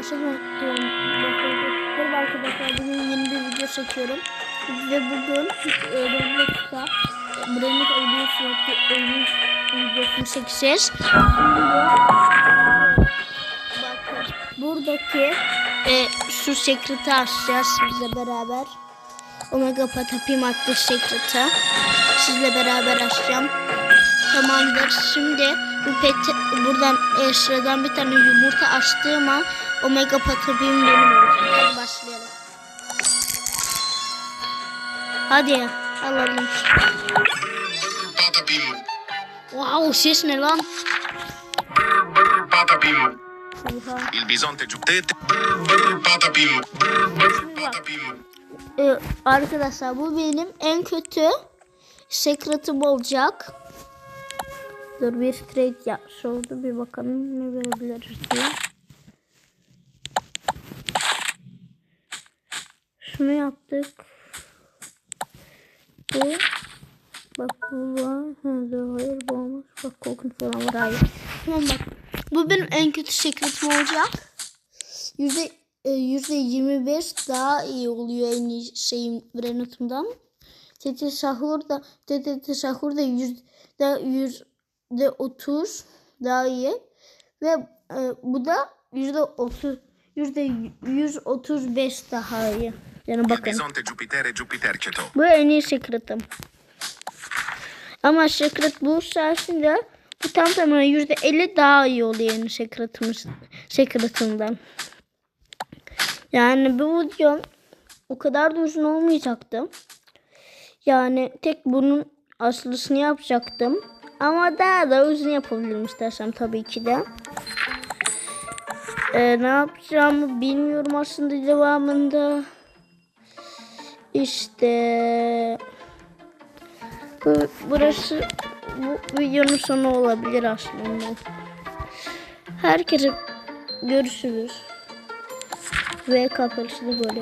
başlamak istiyorum. Merhaba arkadaşlar bugün yeni bir video çekiyorum. Ve bugün e, Roblox'ta Brain'in öldüğü sürekli ölüm videosunu çekeceğiz. Bakın buradaki e, şu sekreti açacağız sizle beraber. Omega Patapim adlı sekreti sizle beraber açacağım. Tamamdır. Şimdi bu pet buradan e, sıradan bir tane yumurta açtığım an omega patapim benim olacak. Hadi başlayalım. Hadi alalım. Patapim, Wow ses ne lan? il bisonte patapim, Ee, arkadaşlar bu benim en kötü sekretim olacak. Dur bir trade yapmış oldu. Bir bakalım ne verebiliriz diye. Şunu yaptık. Bu. Bak bu var. Ha, hayır bu olmaz. Bak kokun falan var. Hayır. Tamam bak. Bu benim en kötü sekretim olacak. Yüzde e, yüzde 25 daha iyi oluyor en iyi şeyim Renat'ımdan. Tete Sahur da Tete Sahur da yüzde yüzde 30 daha iyi ve e, bu da yüzde 30 yüzde 135 daha iyi. Yani bakın. Giupiterceto, Bu en iyi secret'ım. Ama secret bu sayesinde bu tam tamına yüzde elli daha iyi oluyor yani secret'ımız, secret'ımdan. Yani bu video o kadar da uzun olmayacaktı. Yani tek bunun aslısını yapacaktım. Ama daha da uzun yapabilirim istersem tabii ki de. Ee, ne yapacağımı bilmiyorum aslında devamında. İşte bu, burası bu videonun sonu olabilir aslında. Herkese görüşürüz. Ve kapanışı böyle